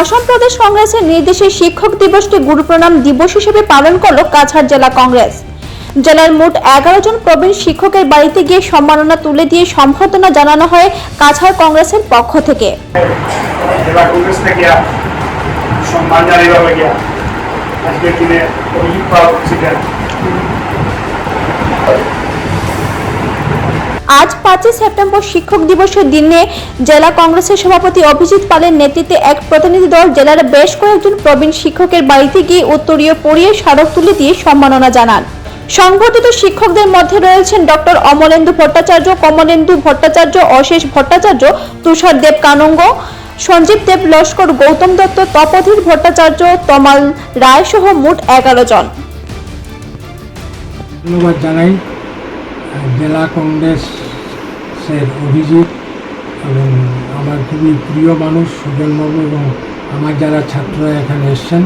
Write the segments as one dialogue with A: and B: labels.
A: অসম প্রদেশ কংগ্রেসের নির্দেশে শিক্ষক দিবসকে গুরু প্রণাম দিবস হিসেবে পালন করল কাছাড় জেলা কংগ্রেস। জেলার মোট এগারো জন প্রবীণ শিক্ষকের বাড়িতে গিয়ে সম্মাননা তুলে দিয়ে সম্বর্ধনা জানানো হয় কাছাড় কংগ্রেসের পক্ষ থেকে।
B: সম্মান
A: পাঁচই সেপ্টেম্বর শিক্ষক দিবসের দিনে জেলা কংগ্রেসের সভাপতি অভিজিৎ পালের নেতৃত্বে এক প্রতিনিধি দল জেলার বেশ কয়েকজন প্রবীণ শিক্ষকের বাড়িতে গিয়ে উত্তরীয় পড়িয়ে স্মারক তুলে দিয়ে সম্মাননা জানান। সংগঠিত শিক্ষকদের মধ্যে রয়েছেন ডক্টর অমলেন্দু ভট্টাচার্য, কমলেন্দু ভট্টাচার্য, অশেষ ভট্টাচার্য, তুষার দেব কানঙ্গ, সঞ্জীব দেব লস্কর, গৌতম দত্ত, তপধীর ভট্টাচার্য, তমাল রায় সহ মোট এগারো জন।
C: ধন্যবাদ জানাই জেলা কংগ্রেসের অভিজিৎ এবং আমার খুবই প্রিয় মানুষ সুজনবাবু এবং আমার যারা ছাত্ররা এখানে এসছেন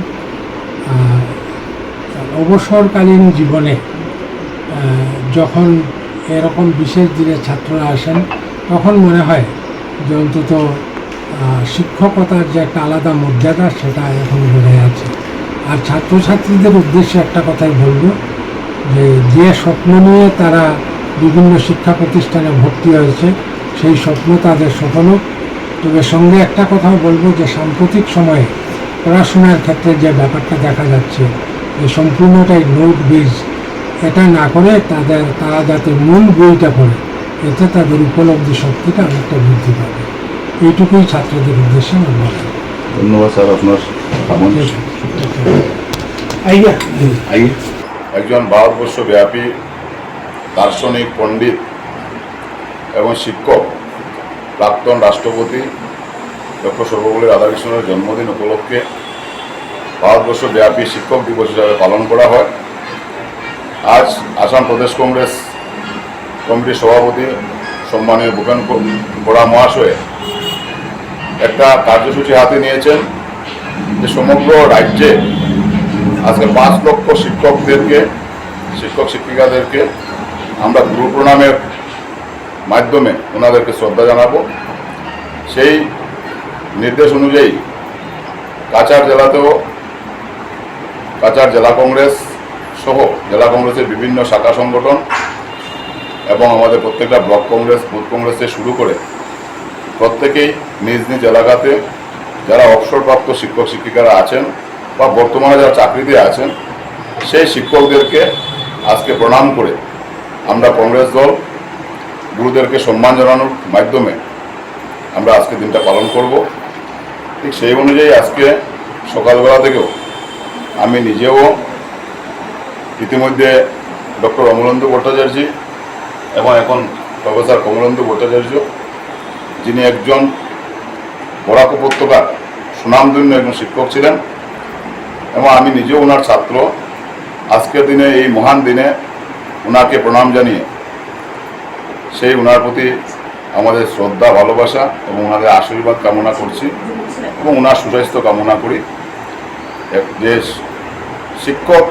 C: অবসরকালীন জীবনে যখন এরকম বিশেষ দিনে ছাত্ররা আসেন, তখন মনে হয় যে অন্তত শিক্ষকতার যে একটা আলাদা মর্যাদা, সেটা এখন বেড়ে আছে। আর ছাত্রছাত্রীদের উদ্দেশ্যে একটা কথাই বলব যে যে স্বপ্ন নিয়ে তারা বিভিন্ন শিক্ষা প্রতিষ্ঠানে ভর্তি হয়েছে সেই স্বপ্ন তাদের সফল হোক। তবে সঙ্গে একটা কথাও বলব যে সাম্প্রতিক সময়ে পড়াশোনার ক্ষেত্রে যে ব্যাপারটা দেখা যাচ্ছে এই সম্পূর্ণটাই নোট বেজ। এটা না করে তাদের তারা যাতে মূল বইটা পড়ে এতে তাদের উপলব্ধি শক্তিটা অনেকটা বৃদ্ধি পাবে। এইটুকুই ছাত্রদের উদ্দেশ্যে আমার বলা
D: ধন্যবাদ স্যার আপনার একজন ভারতবর্ষব্যাপী দার্শনিক পণ্ডিত এবং শিক্ষক, প্রাক্তন রাষ্ট্রপতি ডক্টর সর্বপল্লী রাধাকৃষ্ণের জন্মদিন উপলক্ষে ভারতবর্ষ ভারতবর্ষব্যাপী শিক্ষক দিবস হিসাবে পালন করা হয়। আজ আসাম প্রদেশ কংগ্রেস কমিটির সভাপতি সম্মানীয় ভূপেন বড়া মহাশয় একটা কার্যসূচি হাতে নিয়েছেন যে সমগ্র রাজ্যে আজকে পাঁচ লক্ষ শিক্ষকদেরকে, শিক্ষক শিক্ষিকাদেরকে আমরা গুরু প্রণামের মাধ্যমে ওনাদেরকে শ্রদ্ধা জানাব। সেই নির্দেশ অনুযায়ী কাছাড় জেলাতেও কাছাড় জেলা কংগ্রেস সহ জেলা কংগ্রেসের বিভিন্ন শাখা সংগঠন এবং আমাদের প্রত্যেকটা ব্লক কংগ্রেস, বুথ কংগ্রেস থেকে শুরু করে প্রত্যেকেই নিজ নিজ এলাকাতে যারা অবসরপ্রাপ্ত শিক্ষক শিক্ষিকারা আছেন বা বর্তমানে যারা চাকরিতে আছেন, সেই শিক্ষকদেরকে আজকে প্রণাম করে আমরা কংগ্রেস দল গুরুদেরকে সম্মান জানানোর মাধ্যমে আমরা আজকে দিনটা পালন করব। ঠিক সেই অনুযায়ী আজকে সকালবেলা থেকেও আমি নিজেও ইতিমধ্যে ডক্টর অমলেন্দু ভট্টাচার্য এবং এখন প্রফেসর কমলেন্দু ভট্টাচার্য, যিনি একজন বরাক উপত্যকার সুনামধন্য একজন শিক্ষক ছিলেন এবং আমি নিজেও ওনার ছাত্র। আজকের দিনে এই মহান দিনে ওনাকে প্রণাম জানিয়ে সেই ওনার প্রতি আমাদের শ্রদ্ধা, ভালোবাসা এবং ওনাদের আশীর্বাদ কামনা করছি এবং ওনার সুস্বাস্থ্য কামনা করি। যে শিক্ষক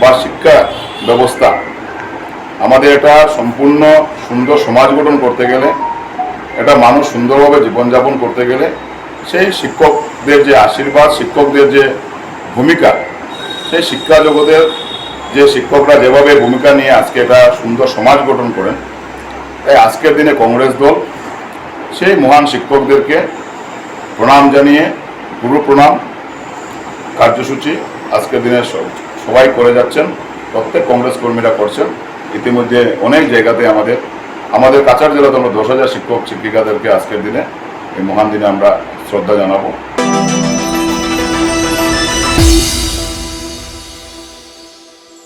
D: বা শিক্ষা ব্যবস্থা, আমাদের এটা সম্পূর্ণ সুন্দর সমাজ গঠন করতে গেলে একটা মানুষ সুন্দরভাবে জীবনযাপন করতে গেলে সেই শিক্ষকদের যে আশীর্বাদ, শিক্ষকদের যে ভূমিকা, সেই শিক্ষা জগতের যে শিক্ষকরা যেভাবে ভূমিকা নিয়ে আজকে একটা সুন্দর সমাজ গঠন করেন, তাই আজকের দিনে কংগ্রেস দল সেই মহান শিক্ষকদেরকে প্রণাম জানিয়ে, গুরু প্রণাম, কার্যসূচি আজকের দিনে সব- সবাই করে যাচ্ছেন, প্রত্যেক কংগ্রেস কর্মীরা করছেন। ইতিমধ্যে অনেক জায়গাতে আমাদের আমাদের কাছাড় জেলাতে আমরা দশ হাজার শিক্ষক, শিক্ষিকাদেরকে আজকের দিনে এই মহান দিনে আমরা শ্রদ্ধা জানাব।